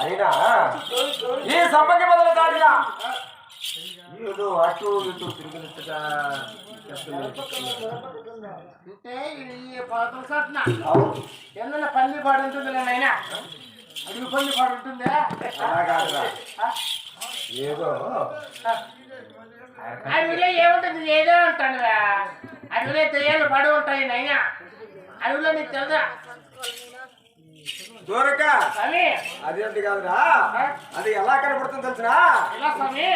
అయినా? ఈ సమ్మకి మొదలు దాటినా ఏదో అటు ఇటు తిరుగుతున్నట్టుగా అంటే ఈ పాత్ర సట్న. ఎన్న పల్లి పాడు ఉంటుంది నాయనా? అడుగు పల్లి పాడు ఉంటుందా? ఏదో. అడవిలో ఏముంటుంది? ఏదో ఉంటాను అడవిలో దెయ్యాలు పడి ఉంటాయి నైనా అడవిలో నీకు తెలుదా? దూరక. స్వామి. అదేంటి కాదురా. అది ఎలా కనపడుతుంది తెలుసునా ఎలా స్వామి?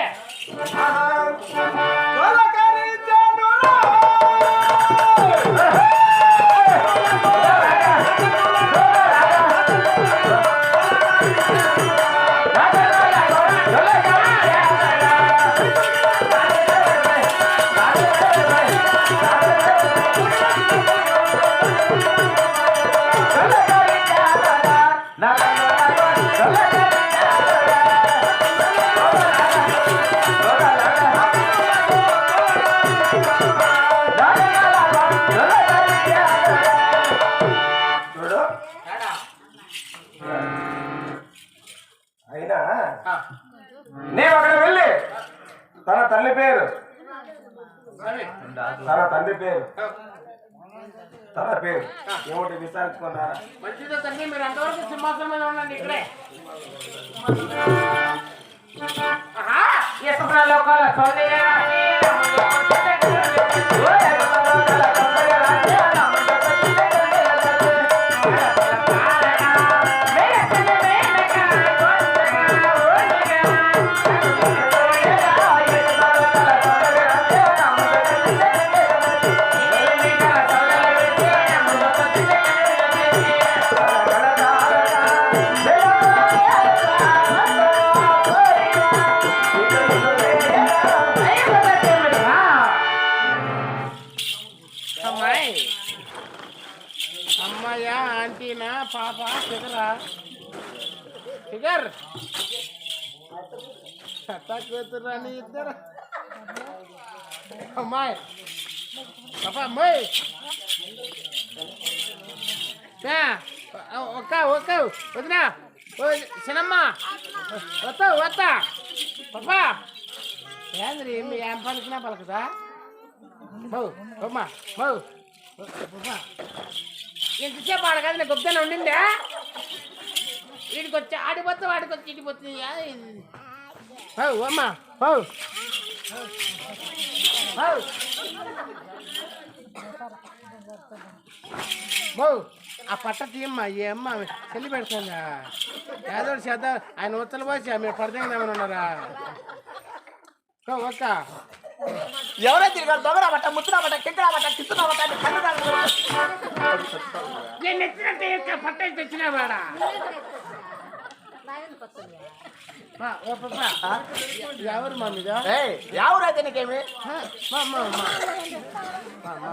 తండ్రి పేరు. తన పేరు. ఏమిటి విచారించుకున్నారా? మంచిదో తండ్రి మీరు అంతవరకు సింహాసనం మీద ఉండండి ఇక్కడే. లోకాల సౌందర్యరాశి. ఫిగర్. కూతురాని ఇద్దరు. అమ్మాయి. పాప అమ్మాయి. ఆ, ఒక్క ఒక్క వదినా. చిన్నమ్మ. వస్తా వస్తా పాపా ఏంద్రీ ఏమి ఏం పలికినా పలకదా? మౌ అమ్మా మౌ ఎంతసేపు ఆడ కదా నాకు గొప్పనే ఉండిందా? వీడికి వచ్చి ఆడిపోతే వాడికి వచ్చి ఇడిపోతుంది అమ్మా మౌ ఆ పట్ట తీయమ్మా ఏ అమ్మ చెల్లి పెడుతుందా? ఏదో చేద్దాం ఆయన ఉత్తలు పోసి మీరు పడదేమని ఉన్నారా? ఒక్క ఎవరో తిరిగారు? దొంగరాబట్ట ముత్తురాబట్ట కింకరాబట్ట కిత్తురాబట్ట నేను ఎత్తినట్టే ఎక్క పట్ట తెచ్చినావాడా ఎవరు మా మీద ఎవరైతే నీకేమి హ, మా, మా, మా. మా, మా.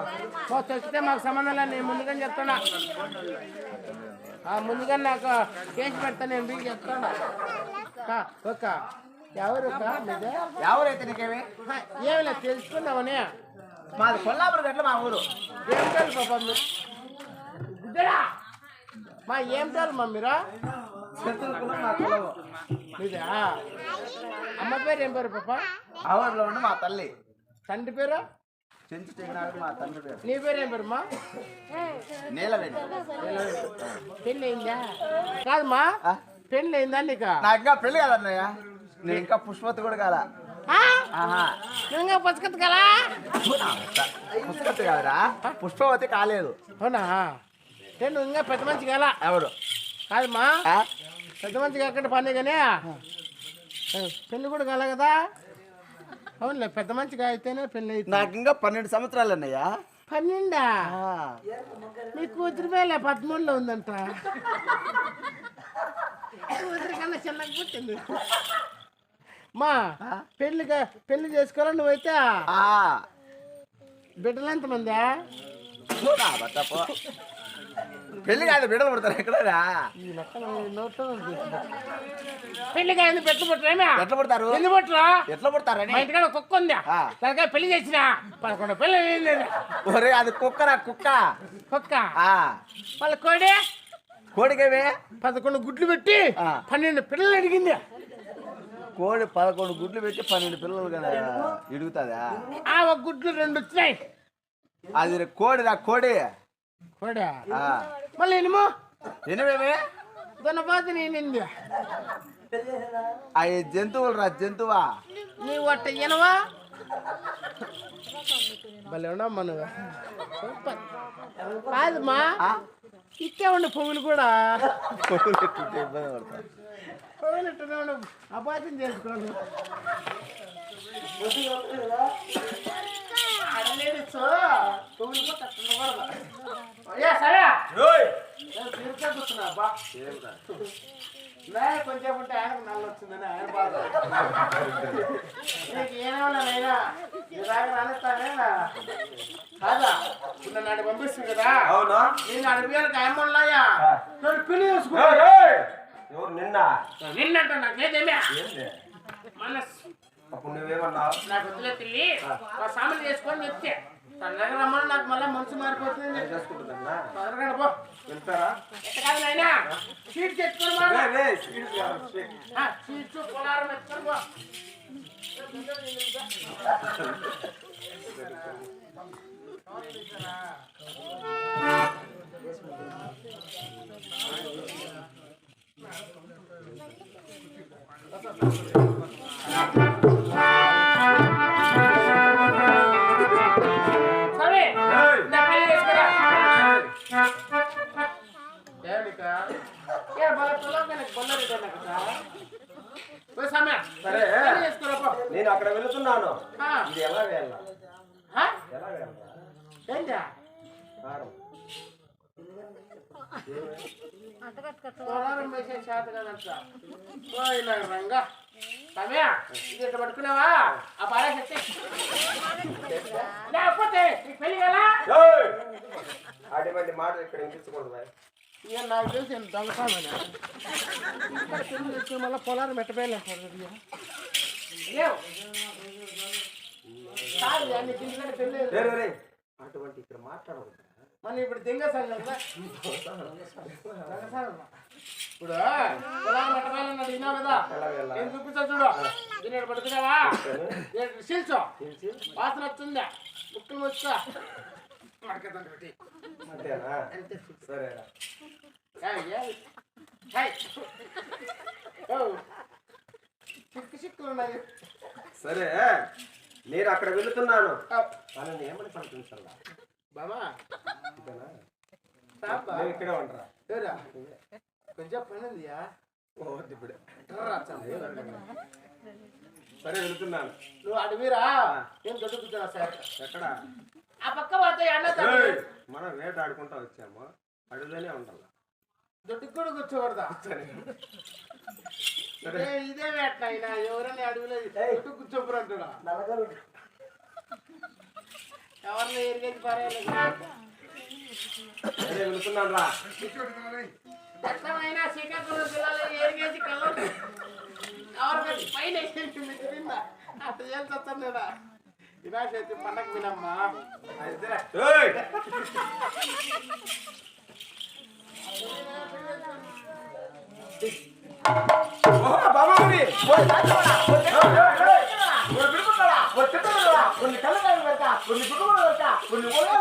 మా, తెచ్చితే మాకు సంబంధం లేదు నేను ముందుగానే చెప్తున్నా. ఆ, ముందుగా నాకు కేసు పెడతా నేను మీకు చెప్తాను కా, ఒక్క. ఎవరు మీద? ఎవరైతే నీకేమి? ఏమి లేదు తెలుసుకున్నావని మాది కొల్లాపురం గట్ల మా ఊరు. ఏం తెలుసు మా ఏం తెలుసు మా మీరు? మీదా అమ్మ పేరు ఏం పేరు పాప ఆ ఊర్లో ఉండి మా తల్లి తండ్రి పేరు చెంచు మా తండ్రి పేరు నీ పేరు ఏం పేరు మా నీలవేణి పెళ్ళి అయిందా కాదమ్మా? పెళ్ళి అయిందా నీకు నాకు ఇంకా పెళ్ళి కాదన్నయ్య నేను ఇంకా పుష్పతి కూడా కాదా ఇంకా పసుకత్ కదా పుష్పతి కాదురా పుష్పవతి కాలేదు అవునా నువ్వు ఇంకా పెద్ద మంచి కాల ఎవరు కాదమ్మా? పెద్ద మంచి కాకుండా పని కానీ? పెళ్ళి కూడా కాలే కదా? అవునులే పెద్ద మంచిగా అయితేనే పెళ్ళి అయితే నాకు ఇంకా పన్నెండు సంవత్సరాలు అన్నయ్య. పన్నెండా. నీ కూతురు వేళ పదమూడులో ఉందంట. కూతురు కన్నా చిన్నగా పుట్టింది. మా పెళ్ళిగా పెళ్ళి చేసుకోవాలని నువ్వైతే. బిడ్డలు ఎంతమందా. పెళ్ళి కాదు బిడ్డలు పుడతారు ఎక్కడరా. పెళ్ళిగా ఎందుకు పెట్టు పుట్టరేమే ఎట్లా పుడతారు? ఎందుకు పుట్టరా ఎట్లా పుడతారని మా ఇంటికాడ కుక్క ఉందా? ఆ. దానికాయ పెళ్ళి చేసిన పదకొండు పెళ్ళి. ఒరే అది కుక్కరా కుక్క? కుక్క. ఆ. వాళ్ళ కోడి? కోడికేవే పదకొండు గుడ్లు పెట్టి. పన్నెండు పిల్లలు అడిగింది. కోడి పదకొండు గుడ్లు పెట్టి పన్నెండు పిల్లలు కదా ఇడుగుతుందా? ఆ ఒక గుడ్లు రెండు వచ్చినాయి. అది కోడి రా కోడి? కూడా? ఆ. మళ్ళీ ఎనిమో? ఎనివేమే దున్నపోతు నేనింది అవి జంతువులు రా జంతువా? నీ ఒట్ట ఎనవా? భలే నువ్వు. సూపర్. కాదమ్మా ఉండు పువ్వులు కూడా. ఇబ్బంది పువ్వులు ఇట్టనే ఉండు. అపార్థం చేసుకోండి సో, పువ్వులు కూడా ఉండకూడదు. ఏ, సరే. నేను తీరుగా కూర్చున్నా, అబ్బా. లే, కొంచెం ఉంటే ఆయనకు నల్ల వచ్చిందని ఆయన బాధ. నీకు ఏమన్నా నైనా దాకా రానిస్తానేనా కాదా? ఇప్పుడు నన్ను పంపిస్తుంది కదా. అవునా? నేను అడిగాను ఆయమ్మలాయా నన్ను పెళ్ళి చేసుకో నిన్న? నిన్నంట నాకు ఏదేమే ఏంది? మనస్. అప్పుడు నువ్వేమన్నావు? నాకు వదిలే పిల్లి. సామాన్లు చేసుకొని చెప్తే తనగా రమ్మని నాకు మళ్ళీ మనసు మారిపోతుంది ఏం చేసుకుంటుందన్నా తొందరగా పో వెళ్తారా ఎట్ట కాదు నాయనా సీట్ తెచ్చుకొని మా లే, లే, స్వీట్స్ కావాలి, స్వీట్. సీట్ పొలారం ఎత్తుకొని పో సరే నేను అక్కడ వెళుతున్నాను. ఇది ఎలా వెళ్ళా ఆ? ఎలా వెళ్ళా ఏంటా? కారం. వేసే చేత రంగా. సమయ ఇది ఇట్లా పట్టుకున్నావా? ఆ చెప్తే లేకపోతే నీకు పెళ్ళి కదా? ఏయ్! అటువంటి మాటలు ఇక్కడ వినిపించకూడదు. ఇక నాకు తెలిసి తెచ్చి మళ్ళీ పొలారం మెట్టపోయలేకపోతుంది లేవు అన్ని అటువంటి ఇక్కడ మాట్లాడవద్దు మళ్ళీ ఇప్పుడు దింగ ఇప్పుడు పొలారం విన్నావు కదా నేను చూపిస్తా చూడు దీని పడుతున్నావా సీల్చో వాసన వస్తుందా ముక్కులు వచ్చా మడకదండ పెట్టి సరేరా ఓ. చిక్కు చిక్కులు ఉన్నాయి సరే నేను అక్కడ వెళుతున్నాను. తనని ఏమని పంపించాలా బాబా. నేను ఇక్కడే ఉండరా? కొంచెం పని ఉందియా ఓ ఇప్పుడు. సరే వెళుతున్నాను. నువ్వు అడవిరా నేను దొడ్డు కూర్చున్నా సార్? ఎక్కడ? ఆ పక్క పోతే! మనం వేట ఆడుకుంటా వచ్చాము అడుగులోనే ఉండాలి? దొడ్డుకు కూడా కూర్చోకూడదా? సరే ఇదే ఇదే వేట అయినా ఎవరైనా అడవిలో దొడ్డు కూర్చోపురు అంటున్నా. ఎవరిని ఎరిగేది పర్వాలేదు. వెళుతున్నాను రా. దట్టమైన శ్రీకాకుళం జిల్లాలో ఏరిగేసి కలర్ ఎవరికి పైన కింద అట్లా చేసి వస్తాను నేను. వినాయక చవితి పండగ వినమ్మా ఏయ్! ఓహో, బాబాబుని! ஒரு திருப்பி ஒரு கல்லக்காய் வருதா ஒரு குடும்பம் வருதா ஒரு உலக